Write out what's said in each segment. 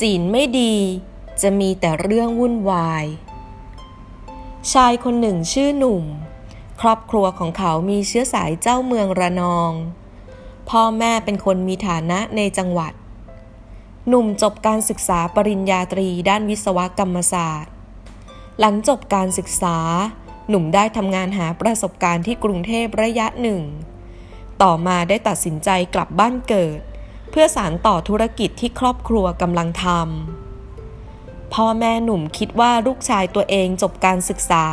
ศีลไม่ดี จะมีแต่เรื่องวุ่นวาย ชายคนหนึ่งชื่อหนุ่ม ครอบครัวของเขามีเชื้อสายเจ้าเมืองระนอง พ่อแม่เป็นคนมีฐานะในจังหวัด หนุ่มจบการศึกษาปริญญาตรีด้านวิศวกรรมศาสตร์ หลังจบการศึกษา หนุ่มได้ทำงานหาประสบการณ์ที่กรุงเทพระยะหนึ่ง ต่อมาได้ตัดสินใจกลับบ้านเกิด เพื่อสานต่อธุรกิจที่ครอบครัวกำลังทำพ่อแม่หนุ่มคิดว่าลูกชายตัวเองจบการศึกษา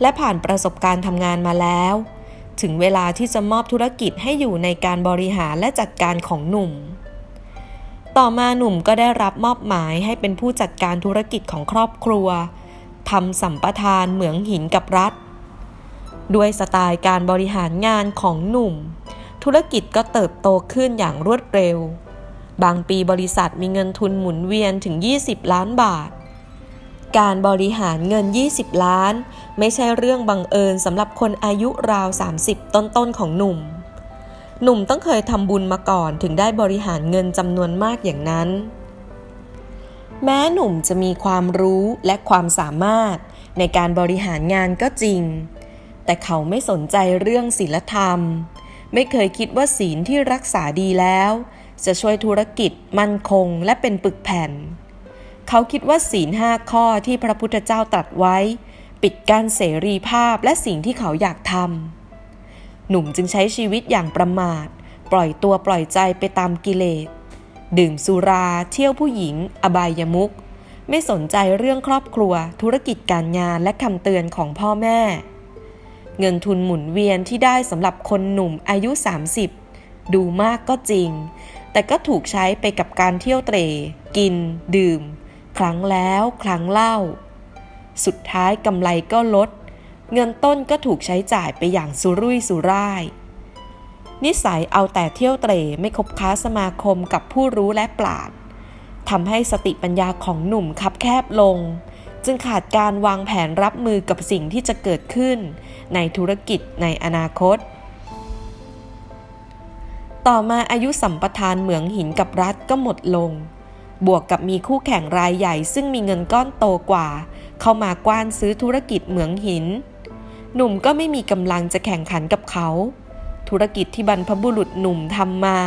และผ่านประสบการณ์ทำงานมาแล้ว ถึงเวลาที่จะมอบธุรกิจให้อยู่ในการบริหารและจัดการของหนุ่ม ต่อมาหนุ่มก็ได้รับมอบหมายให้เป็นผู้จัดการธุรกิจของครอบครัวทำสัมปทานเหมืองหินกับรัฐ ด้วยสไตล์การบริหารงานของหนุ่ม ธุรกิจก็เติบโตขึ้นอย่างรวดเร็ว บางปีบริษัทมีเงินทุนหมุนเวียนถึง 20 ล้านบาท การบริหารเงิน 20 ล้าน ไม่ใช่เรื่องบังเอิญสำหรับคนอายุราว 30 ต้นๆของหนุ่ม หนุ่มต้องเคยทำบุญมาก่อนถึงได้บริหารเงินจำนวนมากอย่างนั้น แม้หนุ่มจะมีความรู้และความสามารถในการบริหารงานก็จริง แต่เขาไม่สนใจเรื่องศีลธรรม ไม่เคยคิดว่าศีลที่รักษาดีแล้ว จะช่วยธุรกิจมั่นคงและเป็นปึกแผ่น เขาคิดว่าศีลห้าข้อที่พระพุทธเจ้าตรัสไว้ ปิดกั้นเสรีภาพและสิ่งที่เขาอยากทำหนุ่มจึงใช้ชีวิตอย่างประมาท ปล่อยตัวปล่อยใจไปตามกิเลส ดื่มสุราเที่ยวผู้หญิง อบายมุขไม่สนใจเรื่องครอบครัว ธุรกิจการงานและคำเตือนของพ่อแม่ เงินทุนหมุนเวียนที่ได้สำหรับคนหนุ่มอายุ 30 ดูมากก็จริง แต่ก็ถูกใช้ไปกับการเที่ยวเตร กิน ดื่ม ครั้งแล้วครั้งเล่า สุดท้ายกำไรก็ลด เงินต้นก็ถูกใช้จ่ายไปอย่างสุรุ่ยสุร่าย นิสัยเอาแต่เที่ยวเตรไม่คบค้าสมาคมกับผู้รู้และปราดทำให้สติปัญญาของหนุ่มคับแคบลง จึงขาดการวางแผนรับมือกับสิ่งที่จะเกิดขึ้น ในธุรกิจในอนาคต ต่อมาอายุสัมปทานเหมืองหินกับรัฐก็หมดลง บวกกับมีคู่แข่งรายใหญ่ซึ่งมีเงินก้อนโตกว่า เข้ามากว้านซื้อธุรกิจเหมืองหิน หนุ่มก็ไม่มีกำลังจะแข่งขันกับเขา ธุรกิจที่บรรพบุรุษหนุ่มทำมา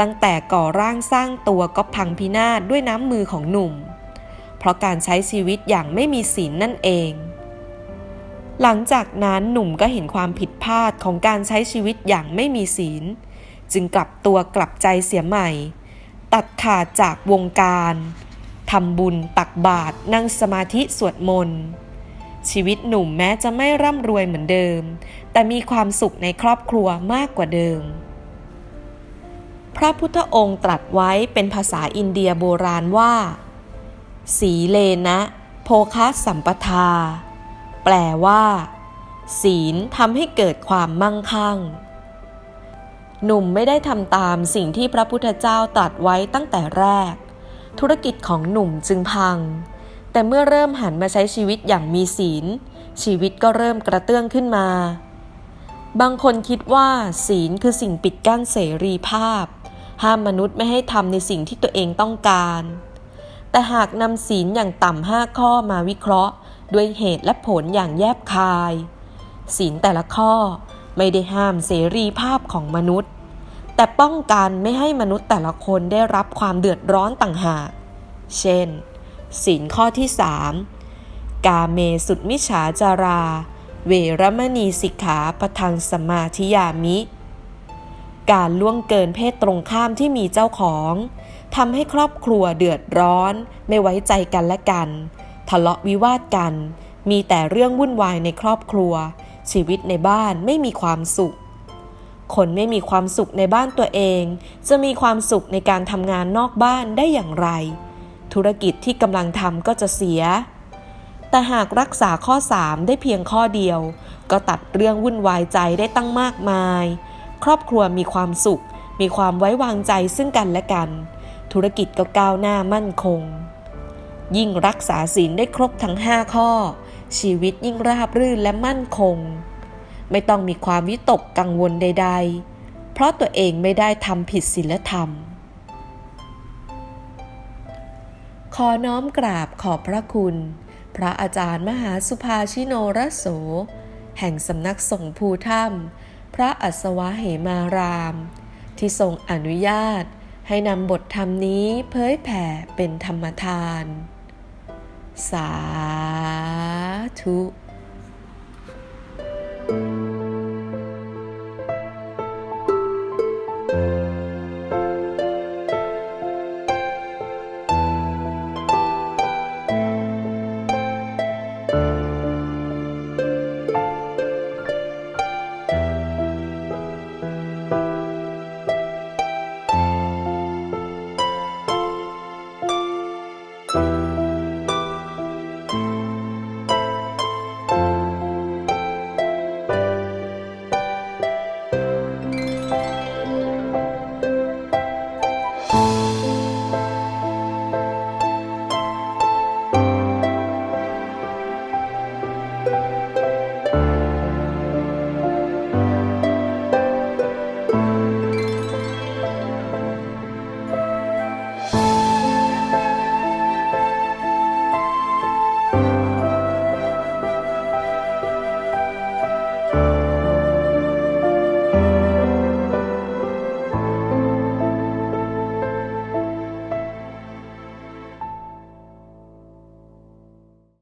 ตั้งแต่ก่อร่างสร้างตัวก็พังพินาศด้วยน้ำมือของหนุ่ม ราะการใช้ชีวิตอย่างไม่มีศีลนั่นเอง หลังจากนั้นหนุ่มก็เห็นความผิดพลาดของการใช้ชีวิตอย่างไม่มีศีล จึงกลับตัวกลับใจเสียใหม่ ตัดขาดจากวงการทำบุญตักบาตรนั่งสมาธิสวดมนต์ชีวิตหนุ่มแม้จะไม่ร่ำรวยเหมือนเดิม แต่มีความสุขในครอบครัวมากกว่าเดิม พระพุทธองค์ตรัสไว้เป็นภาษาอินเดียโบราณว่า สีเลนะโภคะสัมปทา แปลว่า ศีลทำให้เกิดความมั่งคั่ง หนุ่มไม่ได้ทำตามสิ่งที่พระพุทธเจ้าตรัสไว้ตั้งแต่แรก ธุรกิจของหนุ่มจึงพัง แต่เมื่อเริ่มหันมาใช้ชีวิตอย่างมีศีล ชีวิตก็เริ่มกระเตื้องขึ้นมา บางคนคิดว่าศีลคือสิ่งปิดกั้นเสรีภาพ ห้ามมนุษย์ไม่ให้ทำในสิ่งที่ตัวเองต้องการ แต่หากนำศีลอย่างต่ำห้าข้อมาวิเคราะห์ ด้วยเหตุและผลอย่างแยบคาย ศีลแต่ละข้อไม่ได้ห้ามเสรีภาพของมนุษย์ แต่ป้องกันไม่ให้มนุษย์แต่ละคนได้รับความเดือดร้อนต่างหาก เช่น ศีลข้อที่ 3 กาเมสุดมิฉาจารา เวรมณีสิกขาปทังสมาธิยามิ การล่วงเกินเพศตรงข้ามที่มีเจ้าของ ทำให้ครอบครัวเดือดร้อน ไม่ไว้ใจกันและกัน ทะเลาะวิวาทกัน มีแต่เรื่องวุ่นวายในครอบครัว ชีวิตในบ้านไม่มีความสุข คนไม่มีความสุขในบ้านตัวเอง จะมีความสุขในการทำงานนอกบ้านได้อย่างไร ธุรกิจที่กำลังทำก็จะเสีย แต่หากรักษาข้อ 3 ได้เพียงข้อเดียว ก็ตัดเรื่องวุ่นวายใจได้ตั้งมากมาย ครอบครัวมีความสุข มีความไว้วางใจซึ่งกันและกัน ธุรกิจก็ก้าวหน้ามั่นคง ยิ่งรักษาศีลได้ครบทั้ง 5 ข้อ ชีวิตยิ่งราบรื่นและมั่นคง ไม่ต้องมีความวิตกกังวลใด ๆ เพราะตัวเองไม่ได้ทำผิดศีลธรรม ขอน้อมกราบขอบพระคุณ พระอาจารย์มหาสุภาชิโนรโส แห่งสำนักสงฆ์ภูถ้ำพระอัศวะเหมาราม ที่ทรงอนุญาต ให้นำบทธรรมนี้เผยแผ่เป็นธรรมทาน สาธุ thank